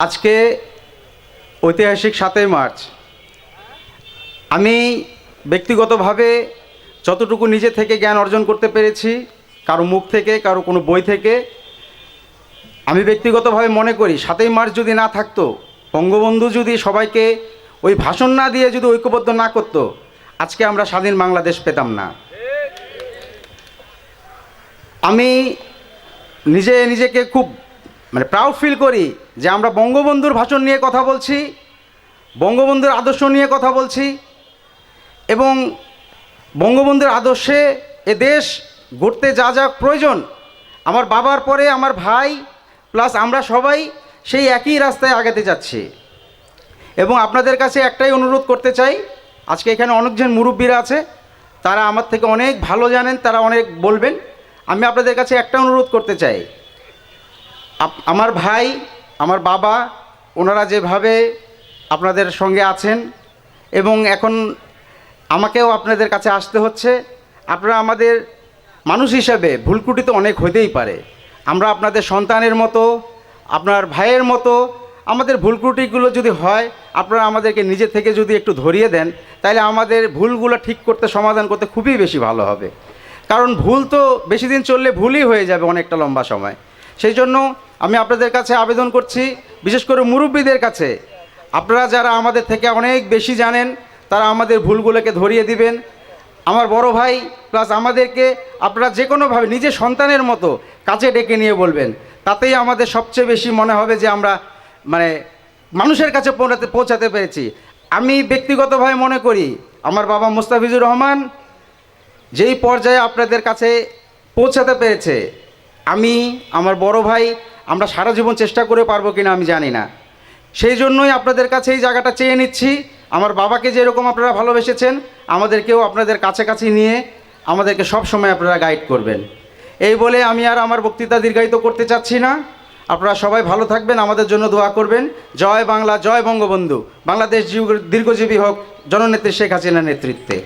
আজকে ঐতিহাসিক সাতই মার্চ। আমি ব্যক্তিগতভাবে যতটুকু নিজে থেকে জ্ঞান অর্জন করতে পেরেছি, কারও মুখ থেকে, কারও কোনো বই থেকে, আমি ব্যক্তিগতভাবে মনে করি সাতই মার্চ যদি না থাকতো, বঙ্গবন্ধু যদি সবাইকে ওই ভাষণ না দিয়ে যদি ঐক্যবদ্ধ না করতো, আজকে আমরা স্বাধীন বাংলাদেশ পেতাম না। আমি নিজে নিজেকে খুব মানে প্রাউড ফিল করি যে আমরা বঙ্গবন্ধুর ভাষণ নিয়ে কথা বলছি, বঙ্গবন্ধুর আদর্শ নিয়ে কথা বলছি এবং বঙ্গবন্ধুর আদর্শে এ দেশ গড়তে যা যা প্রয়োজন, আমার বাবার পরে আমার ভাই প্লাস আমরা সবাই সেই একই রাস্তায় আগাতে যাচ্ছি। এবং আপনাদের কাছে একটাই অনুরোধ করতে চাই, আজকে এখানে অনেকজন মুরব্বীরা আছে, তারা আমার থেকে অনেক ভালো জানেন, তারা অনেক বলবেন, আমি আপনাদের কাছে একটা অনুরোধ করতে চাই। আমার ভাই, আমার বাবা, ওনারা যেভাবে আপনাদের সঙ্গে আছেন এবং এখন আমাকেও আপনাদের কাছে আসতে হচ্ছে, আপনারা আমাদের মানুষ হিসাবে ভুলকুটি তো অনেক হইতেই পারে। আমরা আপনাদের সন্তানের মতো, আপনার ভাইয়ের মতো, আমাদের ভুলকুটিগুলো যদি হয়, আপনারা আমাদেরকে নিজে থেকে যদি একটু ধরিয়ে দেন, তাহলে আমাদের ভুলগুলো ঠিক করতে, সমাধান করতে খুবই বেশি ভালো হবে। কারণ ভুল তো বেশি দিন চললে ভুলই হয়ে যাবে অনেকটা লম্বা সময়। সেই জন্য আমি আপনাদের কাছে আবেদন করছি, বিশেষ করে মুরব্বীদের কাছে। আপনারা যারা আমাদের থেকে অনেক বেশি জানেন, তারা আমাদের ভুলগুলোকে ধরিয়ে দিবেন। আমার বড় ভাই প্লাস আমাদেরকে আপনারা যে কোনোভাবে নিজের সন্তানের মতো কাছে ডেকে নিয়ে বলবেন। তাতেই আমাদের সবচেয়ে বেশি মনে হবে যে আমরা মানে মানুষের কাছে পৌঁছাতে পৌঁছাতে পেরেছি। আমি ব্যক্তিগতভাবে মনে করি, আমার বাবা মুস্তাফিজুর রহমান যেই পর্যায়ে আপনাদের কাছে পৌঁছাতে পেরেছে আমি, আমার বড় ভাই, আমরা সারা জীবন চেষ্টা করে পারব কিনা আমি জানি না। সেই জন্যই আপনাদের কাছে এই জায়গাটা চেয়ে নিচ্ছি। আমার বাবাকে যেরকম আপনারা ভালোবেসেছেন, আমাদেরকেও আপনাদের কাছাকাছি নিয়ে আমাদেরকে সব সময় আপনারা গাইড করবেন। এই বলে আমি আর আমার বক্তৃতা দীর্ঘায়িত করতে চাচ্ছি না। আপনারা সবাই ভালো থাকবেন, আমাদের জন্য দোয়া করবেন। জয় বাংলা, জয় বঙ্গবন্ধু। বাংলাদেশ দীর্ঘজীবী হোক, জননেত্রী শেখ হাসিনার নেতৃত্বে।